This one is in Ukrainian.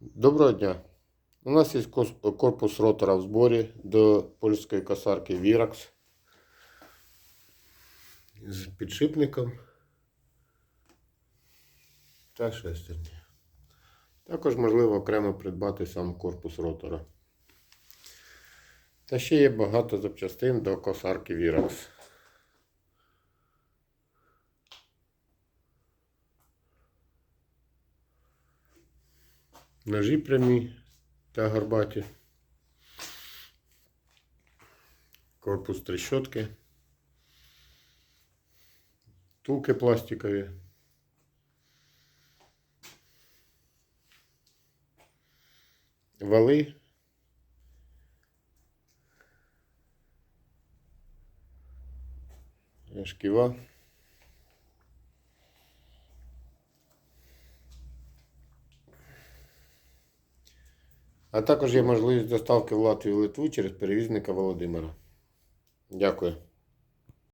Доброго дня. У нас є корпус ротора в зборі до польської косарки Virax з підшипником та шестерні. Також можливо окремо придбати сам корпус ротора. Та ще є багато запчастин до косарки Virax. Ножі прямі та горбаті. Корпус трещотки. Тулки пластикові. Вали. Шківа. А також є можливість доставки в Латвію Литву через перевізника Володимира. Дякую.